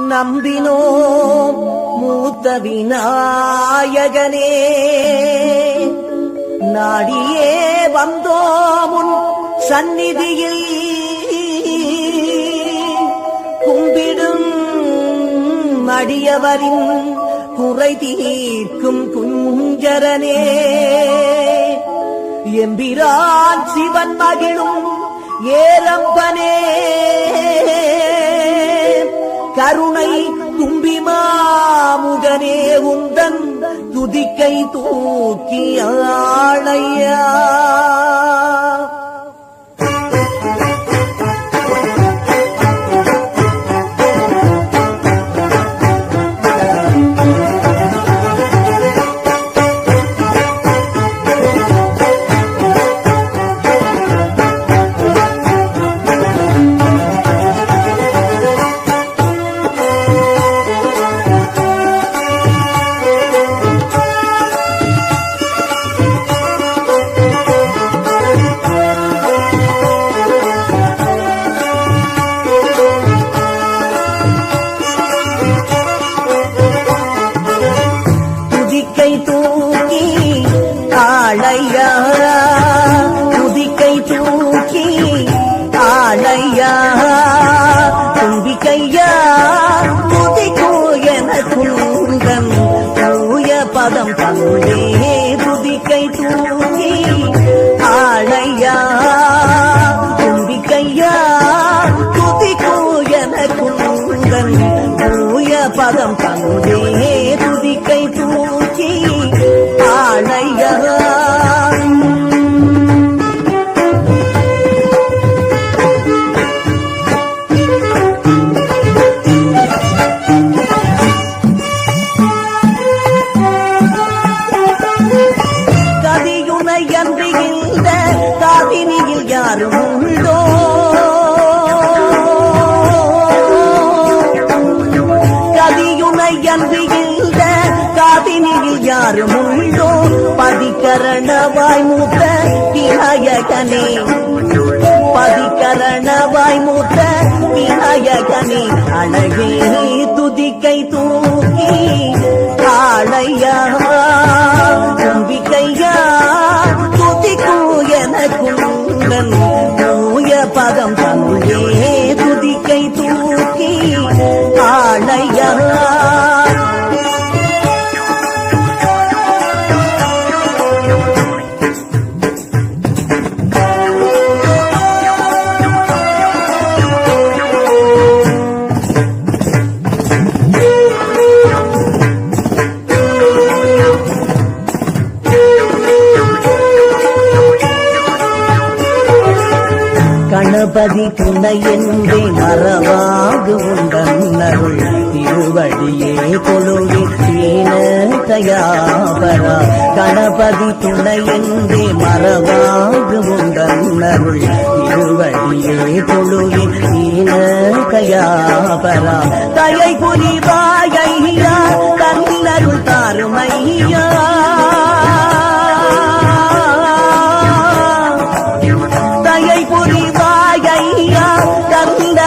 நம்பினோம் மூத்த விநாயகனே. நாடியே வந்தோமுன் சந்நிதியில். கும்பிடும் அடியவரின் குறை தீர்க்கும் குஞ்சரனே. எம்பிரான் சிவன் மகிழும் ஏரம்பனே. கருணை தும்பி மாமுகனே உந்தன் துதிக்கை தூக்கி ஆளையா ஆளையா குதிக்கை தூக்கி ஆளையா தும்பிக்கையா துதிக்கோ என குந்தன் தூய பதம் தந்தே துதிக்கை தூக்கி ஆளையா தும்பிக்கையா துதிக்கோ என குந்தன் தூய பதம் தந்தே காதினியில் யாரும் பதிகரணவாய் மூத்த விநாயகனே. பதிகரணவாய் மூத்த விநாயகனே. அழகே துதிக்கை தூக்கி ஆளையா தும்பிக்கையா துதிக்கு எனக்குந்தன் தூய பதம் தந்தே துதிக்கை தூக்கி காளையா கணபதி துணை என்றே மறவாகு உண்டன்னருள் திருவடியே கொழுவி தீன தயாபரா. கணபதி துணை என்றே மறவாகு உண்டன்னருள் திருவடியே கொழுவி தீன கயாபரா தயை புரிவாயா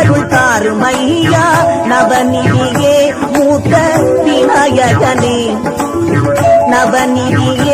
கந்தருள் தாருமையா நவநிதியே மூத்த விநாயகனே. நவநிதியே